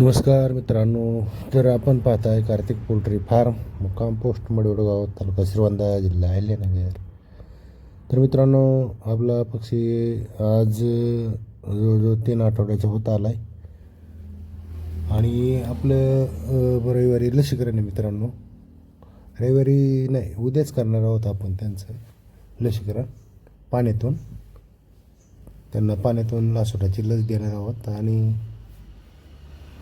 नमस्कार मित्रांनो तर आपण पाहताय कार्तिक पोल्ट्री फार्म मुक्काम पोस्ट मडवडगाव तालुका श्रीवंदा जिल्हा अहिल्यानगर. तर मित्रांनो आपला पक्षी आज जवळजवळ तीन आठवड्याचा होत आला आहे आणि आपलं रविवारी लसीकरण आहे मित्रांनो. रविवारी नाही उद्याच करणार आहोत आपण त्यांचं लसीकरण पाण्यातून. त्यांना पाण्यातून लासोटाची लस देणार आहोत आणि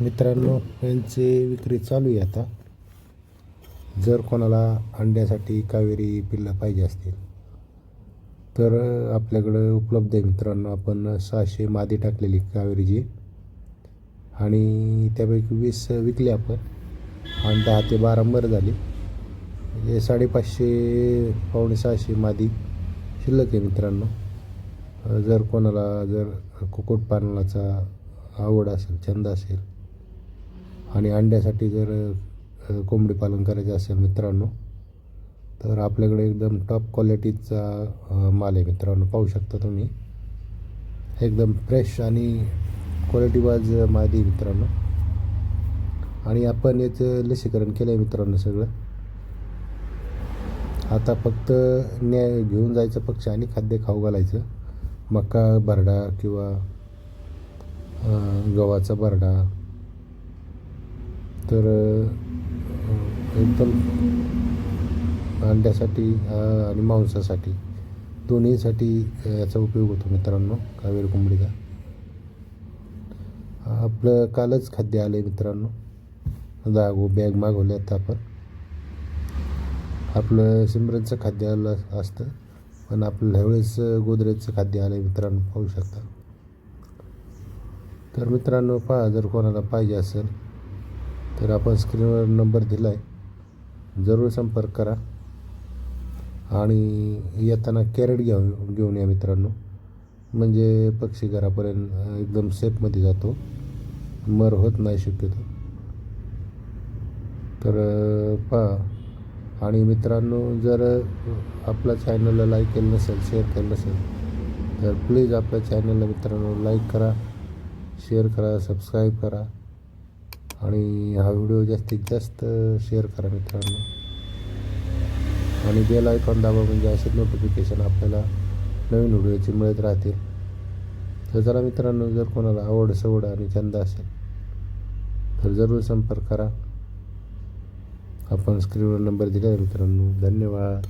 मित्रांनो यांची विक्री चालू आहे आता. जर कोणाला अंड्यासाठी कावेरी पिल्लं पाहिजे असतील तर आपल्याकडं उपलब्ध आहे मित्रांनो आपण सहाशे मादी टाकलेली कावेरीची आणि त्यापैकी वीस विकली आपण. आणि दहा ते बारा मर झाली. म्हणजे साडेपाचशे पावणे सहाशे मादी शिल्लक आहे मित्रांनो. जर कोणाला जर कुक्कुटपालनाचा आवड असेल छंद असेल आणि अंड्यासाठी जर कोंबडी पालन करायचे असेल मित्रांनो तर आपल्याकडे एकदम टॉप क्वालिटीचा माल आहे मित्रांनो. पाहू शकता तुम्ही. एकदम फ्रेश आणि क्वालिटीवाज मादी मित्रांनो. आणि आपण याचं लसीकरण केलं आहे मित्रांनो सगळं. आता फक्त न्याय घेऊन जायचं पक्ष आणि खाद्य खाऊ घालायचं. मका भरडा किंवा गव्हाचा भरडा तर एकदम अंड्यासाठी आणि मांसासाठी. दोन्हीसाठी याचा उपयोग होतो मित्रांनो कावेरी कोंबडीचा. आपलं कालच खाद्य आलं आहे मित्रांनो. जागो बॅग बॅग मागवल्यात आपण. आपलं सिमरनचं खाद्य आलं असतं पण आपलं ह्यावेळेस गोदरेजचं खाद्य आलं आहे मित्रांनो पाहू शकता. तर मित्रांनो पहा जर कोणाला पाहिजे असेल तर आपण स्क्रीनवर नंबर दिला आहे जरूर संपर्क करा. आणि येताना कॅरेट घेऊन घेऊन या मित्रांनो. म्हणजे पक्षी घरापर्यंत एकदम सेफमध्ये जातो. मर होत नाही शक्यतो. तर पहा. आणि मित्रांनो जर आपल्या चॅनलला लाईक केलं नसेल शेअर केलं नसेल तर प्लीज आपल्या चॅनलला मित्रांनो लाईक करा. शेअर करा सबस्क्राईब करा. आणि हा व्हिडिओ जास्तीत जास्त शेअर करा मित्रांनो. आणि बेल आयकॉन दाबा म्हणजे असे नोटिफिकेशन आपल्याला नवीन व्हिडिओचे मिळत राहतील. तर जरा मित्रांनो जर कोणाला आवड सवड आणि छंद असेल तर जरूर संपर्क करा. आपण स्क्रीनवर नंबर दिला मित्रांनो. धन्यवाद.